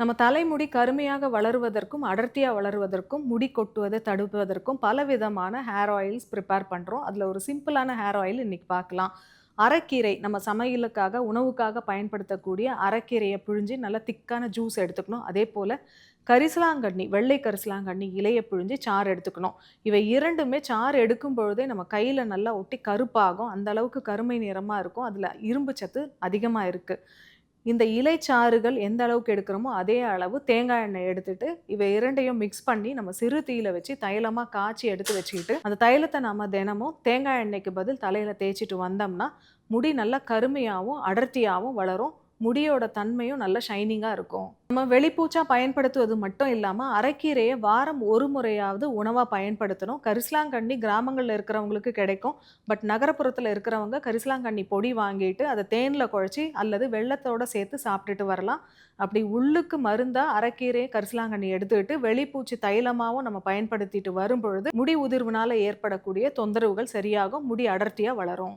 நம்ம தலைமுடி கருமையாக வளருவதற்கும் அடர்த்தியாக வளருவதற்கும் முடி கொட்டுவதை தடுப்பதற்கும் பல விதமான ஹேர் ஆயில்ஸ் ப்ரிப்பேர் பண்ணுறோம் அதில் ஒரு சிம்பிளான ஹேர் ஆயில் இன்றைக்கி பார்க்கலாம். அரைக்கீரை நம்ம சமையலுக்காக உணவுக்காக பயன்படுத்தக்கூடிய அரைக்கீரையை பிழிஞ்சு நல்லா திக்கான ஜூஸ் எடுத்துக்கணும். அதே போல் கரிசலாங்கண்ணி வெள்ளை கரிசலாங்கண்ணி இலையை பிழிஞ்சு சாறு எடுத்துக்கணும். இவை இரண்டுமே சாறு எடுக்கும் பொழுதே நம்ம கையில் நல்லா ஒட்டி கருப்பாகும். அந்த அளவுக்கு கருமை நிறமாக இருக்கும். அதில் இரும்பு சத்து அதிகமாக இருக்குது இந்த இலைச்சாறுகள் எந்த அளவுக்கு எடுக்கிறோமோ அதே அளவு தேங்காய் எண்ணெய் எடுத்துட்டு இவை இரண்டையும் மிக்ஸ் பண்ணி நம்ம சிறு தீயில வச்சு தைலமாக காய்ச்சி எடுத்து வச்சுக்கிட்டு அந்த தைலத்தை நம்ம தினமும் தேங்காய் எண்ணெய்க்கு பதில் தலையில் தேய்ச்சிட்டு வந்தோம்னா முடி நல்லா கருமையாகவும் அடர்த்தியாகவும் வளரும். முடியோட தன்மையும் நல்ல ஷைனிங்காக இருக்கும். நம்ம வெளிப்பூச்சா பயன்படுத்துவது மட்டும் இல்லாமல் அரைக்கீரையை வாரம் ஒரு முறையாவது உணவாக பயன்படுத்தணும். கரிசலாங்கண்ணி கிராமங்களில் இருக்கிறவங்களுக்கு கிடைக்கும். பட் நகரப்புறத்தில் இருக்கிறவங்க கரிசலாங்கண்ணி பொடி வாங்கிட்டு அதை தேனில் குழச்சி அல்லது வெள்ளத்தோட சேர்த்து சாப்பிட்டுட்டு வரலாம். அப்படி உள்ளுக்கு மருந்தாக அரைக்கீரையை கரிசலாங்கண்ணி எடுத்துக்கிட்டு வெளிப்பூச்சி தைலமாகவும் நம்ம பயன்படுத்திட்டு வரும் பொழுது முடி உதிர்வுனால ஏற்படக்கூடிய தொந்தரவுகள் சரியாகும் முடி அடர்த்தியாக வளரும்.